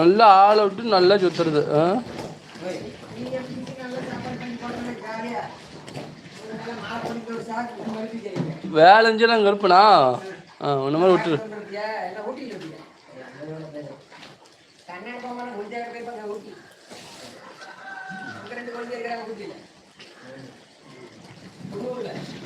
நல்லா ஆளை விட்டு நல்லா சுத்துறது ஆ? வேலை செஞ்சு நாங்கள் இருப்பேனா? ஆ மாதிரி விட்டுரு. அதை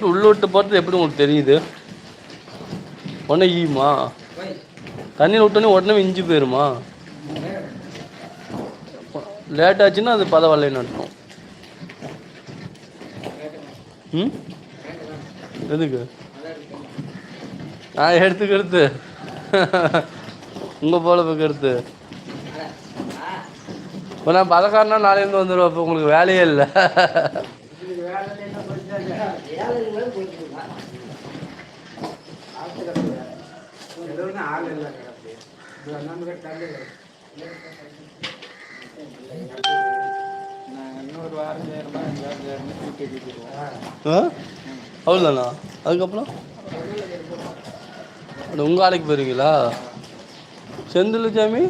போய் உள்ளோட்டு போகிறது எப்படி உங்களுக்கு தெரியுது? உடனே ஈமா. தண்ணியில் விட்டோன்னே உடனே இஞ்சி போயிருமா? லேட் ஆச்சுன்னா அது பதவல்லைன்னு அர்த்தம். ம்? எதுக்கு? நான் எடுத்துக்கிறது உங்கள் போல போக்கிறது இப்போ நான் பதக்காரனா நாளையிலேருந்து வந்துடுவேன் இப்போ உங்களுக்கு வேலையே இல்லை. ஆள் இல்லை கிடப்பு இது நம்ம தள்ளி நாங்கள் இன்னொரு வாரம் செய்யணுமா அஞ்சு வாரம் செய்யணுமா தூக்கி வச்சுருவோம் ஆ? அவ்வளோதானா அதுக்கப்புறம்? உங்கள் ஆலைக்கு போயிருங்களா செந்தில் கிடக்கு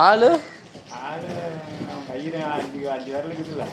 ஆள்? ஆள் கையில் அஞ்சு அஞ்சு விரல் இருக்குதுல்ல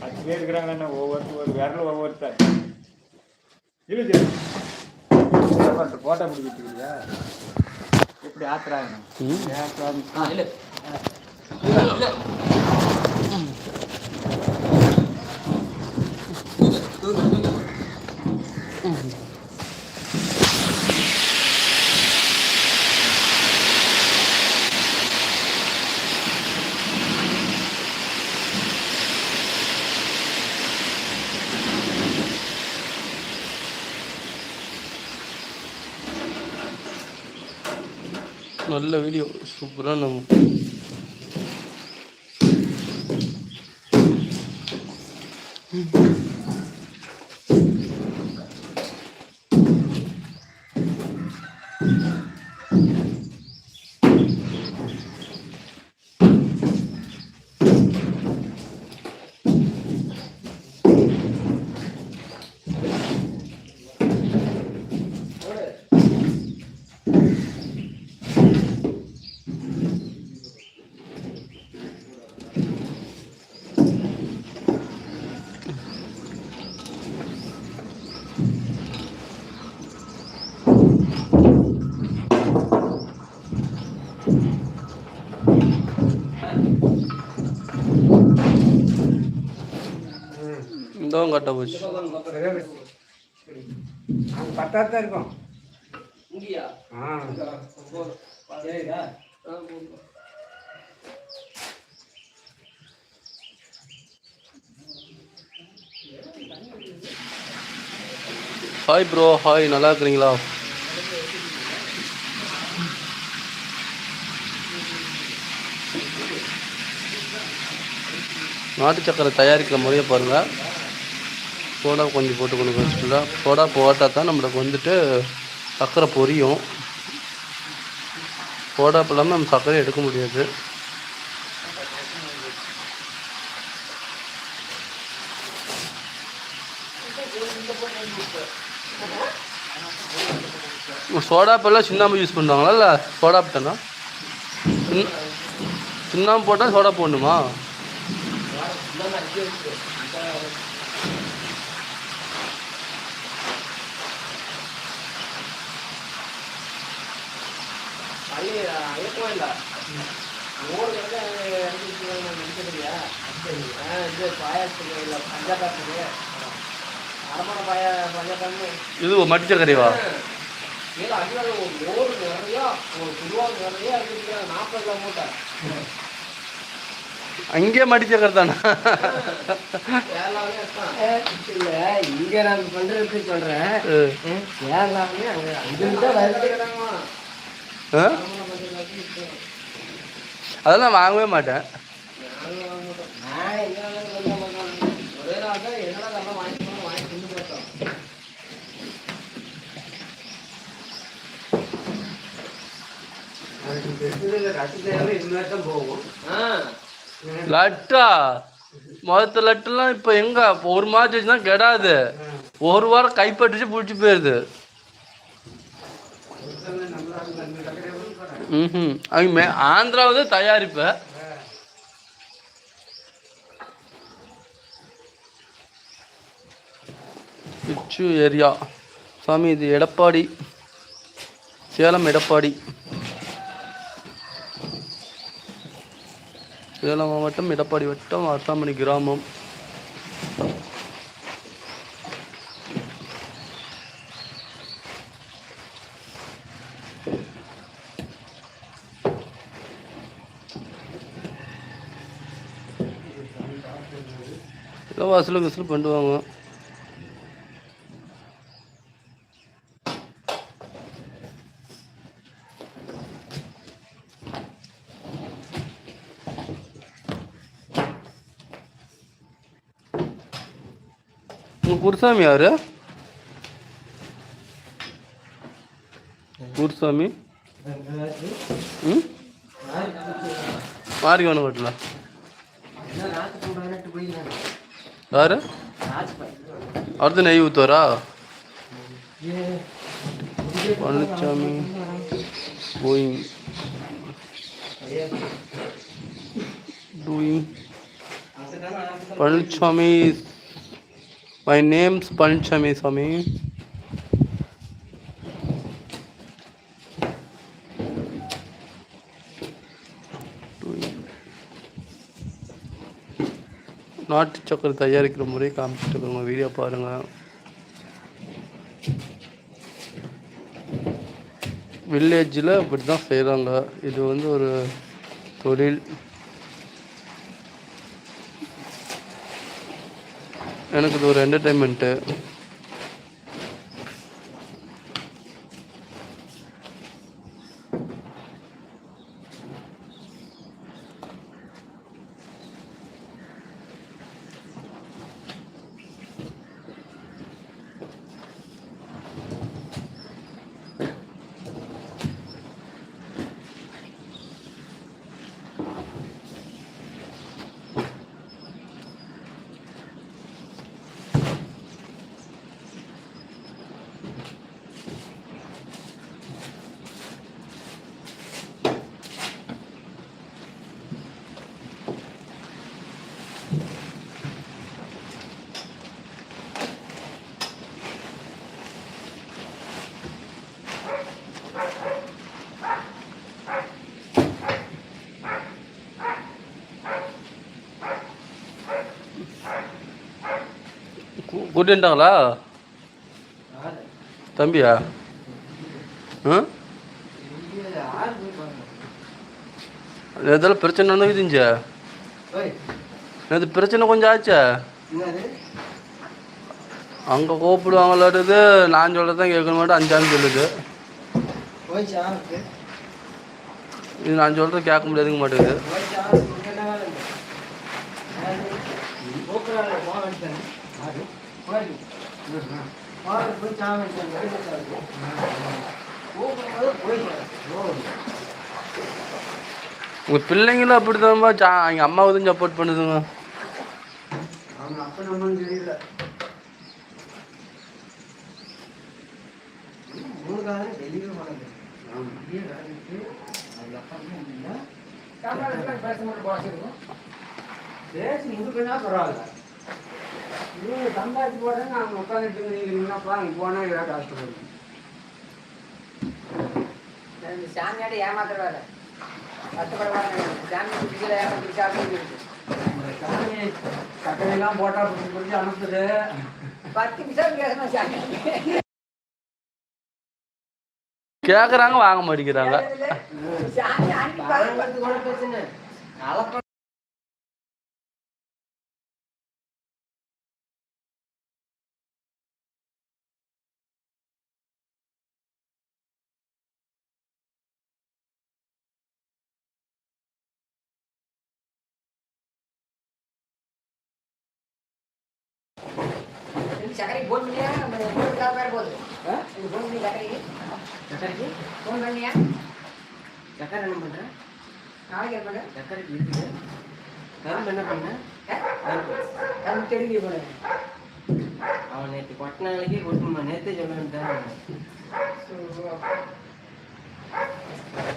பத்து பேர் இருக்கிறாங்கன்னா ஒவ்வொருத்தர் ஒரு விரல் ஒவ்வொருத்தர். இல்லை போட்டோ பிடிக்கிட்டு எப்படி ஆத்துறாங்க? ம். இல்லை. நல்ல வீடியோ சூப்பராக நம்ம கட்ட போச்சு பத்தாவது தான் இருக்கும். ஆ. ஹாய் ப்ரோ ஹாய் நல்லா இருக்கிறீங்களா நாட்டு சக்கரை தயாரிக்கிற முறையை பாருங்கள் சோடா கொஞ்சம் போட்டு கொண்டு சோடா போட்டால் தான் நம்மளுக்கு வந்துட்டு சர்க்கரை பொரியும். சோடா இல்லாமல் நம்ம சர்க்கரை எடுக்க முடியாது. சோடாப்பெல்லாம் சுண்ணாம்பு யூஸ் பண்ணுவாங்களா? இல்லை சோடாப்பு தானா சுண்ணாம்பு போட்டால் சோடா போடணுமா? இது மட்டி சர்க்கரைவா? ஏதோ அடிவார ஒரு லோடு நிறையா ஒரு பொதுவாக நிறையா இருக்குது நாற்பது கிலோ மூட்டை. அங்கேயே மடிச்சக்கர் தானே? கேரளாவிலே இருக்கான். இல்ல இங்க நான் பண்றதுக்கு சொல்றேன். கேரளாவே அங்க அங்கிருந்து தான் வருது? அதெல்லாம் வாங்கவே மாட்டேன். லட்டா. மொத்த லட்டுலாம் இப்போ எங்கே? ஒரு மாதம் வச்சுன்னா கெடாது. ஒரு வாரம் கைப்பற்றுச்சு பிடிச்சி போயிடுது ம் அவங்க ஆந்திராவது தயாரிப்பு. பிச்சு ஏரியா. சாமி இது எடப்பாடி. சேலம் எடப்பாடி. சேலம் மாவட்டம் எடப்பாடி வட்டம் அரசாமணி கிராமம். வாசல் வசூல் பண்ணுவாங்க. குருசாமி யாரு? குருசாமி. ம்? வீட்டில் और? और तो नहीं उतरा। Panchami going doing Panchami my name's Panchami Swami. நாட்டு சக்கரை தயாரிக்கிற முறையை காமிச்சிட்டு இருக்கோங்க வீடியோ பாருங்கள் வில்லேஜில் இப்படி தான் செய்கிறாங்க இது வந்து ஒரு தொழில். எனக்கு இது ஒரு குட்டின்ட்டாங்களா தம்பியா? இதெல்லாம் பிரச்சனை நடந்துக்குதுஞ்சா நேற்று பிரச்சனை கொஞ்சம் ஆச்சா. அங்கே கூப்பிடுவாங்களாட்டுது. நான் சொல்கிறது தான் கேட்க மாட்டேன் அஞ்சான்னு சொல்லுது. இது நான் சொல்கிறது கேட்க முடியாதுங்க மாட்டேங்குது போய். ஓ. உங்கள் பிள்ளைங்களும் அப்படி தான்ப்பா ஜா எங்கள் அம்மாவுக்கு தான் சப்போர்ட் பண்ணுதுங்க பேச முடிக்கணும்னா பரவாயில்ல. நீங்கள் சம்பாதிச்சு போடுறேங்க அவங்க உட்காந்துட்டு நீங்கள் நின்னப்பா அங்கே போனால் ஏதாவது கஷ்டப்படும். இந்த சாமியாடி ஏமாத்துற வேலை கஷ்டப்படுவாங்க சாமி குடிக்கல ஏமாத்தி சாப்பிட்டு இந்த சாமி சக்கரையெல்லாம் போட்டால் புரிஞ்சு புரிஞ்சு அனுப்புது. பத்து நிமிஷம் பேசணும் சாமி கேட்குறாங்க வாங்க மாட்டேங்கிறாங்க. போன் பண்ணியா? சக்கரை என்ன பண்ற? நாளைக்கு என்ன பண்ண சக்கரைக்கு இருக்குது. கரும்பு என்ன பண்ண? கரும்பு. தெருங்கி போனேன் அவன் நேற்று கொட்டினாலேயே கொட்டணுமா நேற்றே சொல்ல வேண்டியதான்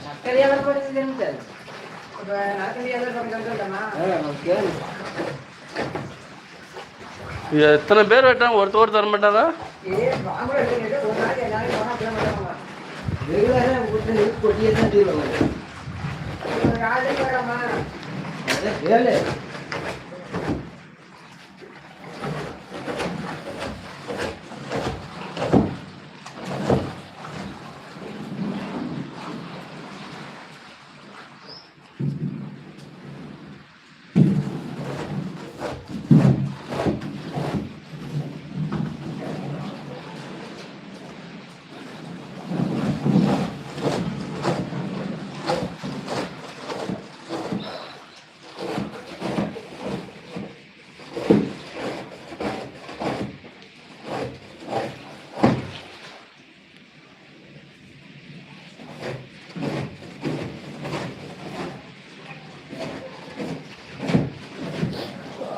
சக்கரை எவ்வளோ போடுறது தெரிஞ்சு இப்போ எவ்வளோ சொல்லிட்டோமா கேளு. எத்தனை பேர் வெட்டாங்க? ஒருத்தர் தர மாட்டாங்க ஏ வாங்க ஒரு நாளைக்கு எல்லாரும் போனால் கிளம்ப மாட்டாங்க ரெகுலராக கொடுத்து கொட்டியே தான் தீர்வாங்க ஒரு நாளைக்கு வராமா அதை கேளு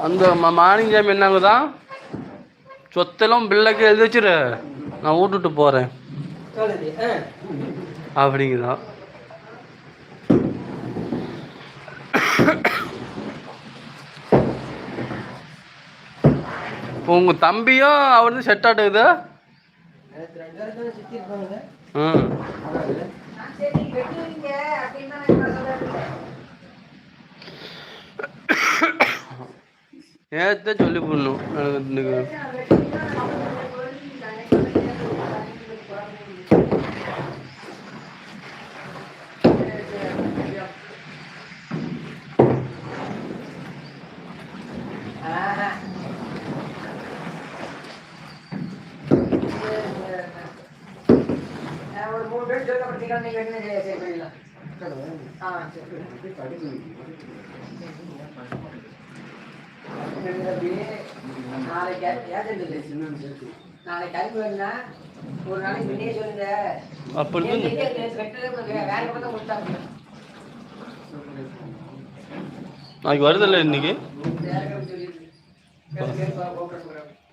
அந்த மார்னிங் டைம் என்னங்குதான் சொத்தெல்லாம் பிள்ளைக்கு எழுதி வச்சிரு. நான் விட்டுட்டு போகிறேன் சொல்லுது அப்படிங்குதான் இப்போ உங்கள் தம்பியும் அவரு செட் ஆட்டுக்குது ம். சரி சொல்லி போடணும் எனக்கு ஒரு மூணு பேர் என்ன சரி ஆ சரி. நாளைக்கு ஏஜென்ட் நாளைக்கு கிளம்பி வேணும்னா ஒரு முன்னே சொல்லுங்க. கொடுத்தாங்க வருதில்ல இன்னைக்கு.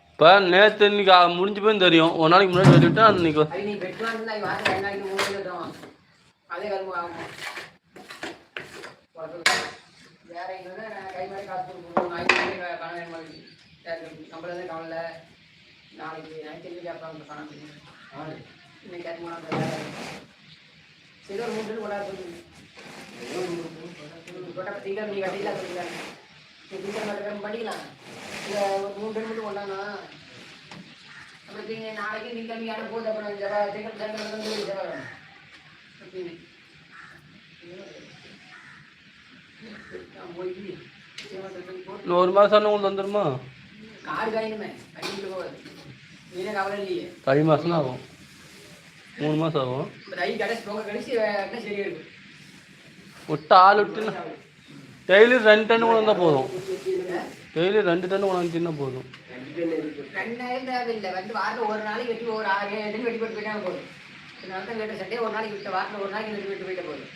இப்போ நேற்று இன்னைக்கு முடிஞ்சு போய் தெரியும். ஒரு நாளைக்கு முன்னாடி சொல்லிவிட்டா இன்னைக்கு அது வேற எங்கன்னா கை மாதிரி காசு கொடுக்கணும். நாளைக்கு பணம் வேணும் நம்மள தான் கவலை நாளைக்கு நைட்டு எழுதி கேட்பாங்க பணம் இன்னைக்கு மாட்டாங்க சரி ஒரு மூணு பேர் கொண்டாட சொல்லுங்க கொட்டை பத்திரிக்கை நீ கட்டிக்கலாம் சொல்லிக்கலாம் நீ டீச்சர் மட்டும் பண்ணிக்கலாம் இல்லை ஒரு மூணு பேர் மட்டும் அப்புறம் நீங்க நாளைக்கு நீ கம்மி ஆட போகுது அப்புறம் ஜவா திங்கள் திங்கள் வந்து ஜவா அப்படின்னு. ஒரு மாதம் உங்களுக்கு வந்துடுமா இல்லையே மாதம் தான் ஆகும். மூணு மாதம் ஆகும். கடைசி கடைசி விட்டு ஆள் விட்டுனா டெய்லி ரெண்டு டன்னு கொண்டு வந்தால் போதும். டெய்லி ரெண்டு டன்னு கொண்டு வந்துச்சுன்னா போதும். ரெண்டாயிரம் தேவையில்லை வாரத்தில் ஒரு நாளைக்கு வெட்டி ஒரு ஆறு வெட்டி போட்டு போயிட்டா போதும் ஒரு நாளைக்கு வாரத்தில் ஒரு நாளைக்கு விட்டு போயிட்ட போதும்.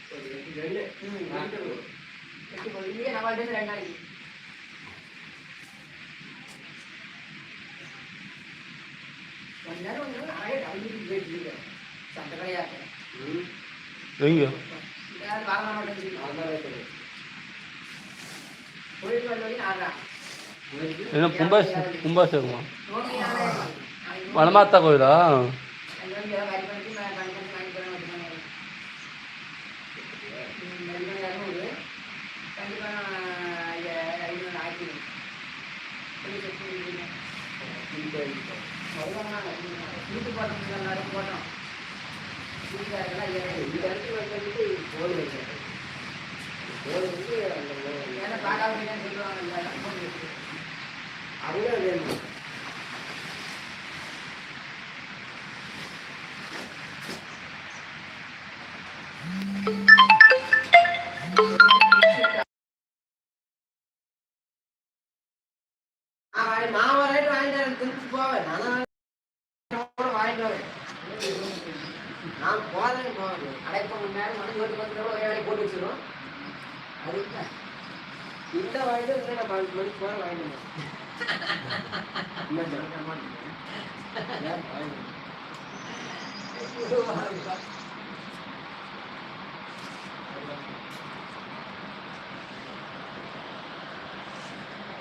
ம், வெட்டி போதும். வெட்டி போதும் இல்லையே நம்ம ரெண்டு நாளைக்கு கொஞ்ச நேரம் வந்து ஆயே டவுனுக்கு போயிட்டு சண்டை கிடையாது எங்கே யாரும் வர மாட்டேங்குது போயிட்டு வர வரைக்கும் ஆடுறான் என்ன கும்பாஸ் கும்பாசேகமா நோக்கி நாளே நாளைக்கு வனமாத்தா கோயிலா பண்ணி நான் கண்டிப்பாக ஐநூறு ஆயிரத்தி வீட்டு போட்டோம் எல்லாரும் போட்டோம். ஏன் இந்த இடத்துல வந்துட்டு போன் வைக்கிறேன். போன் வந்து ஏன்னா பார்க்காம சொல்லுவாங்க? அவங்க வேணும். மாவன் ரேட்டு வாங்கிட்டு வரேன், திருப்பி போவேன். நான் வாங்கிட்டு வரேன் நான் போதே போவேன். அடைப்ப மணி நேரம் மணி ஒரு பத்து ரூபா ஒரே வேலையை போட்டு வச்சிடும் அதுக்கு இந்த வாங்கிட்டு வந்து நான் பன்னெண்டு மணிக்கு போறேன் வாங்கிட்டு வரேன். என்ன சொல்ல மாட்டேன்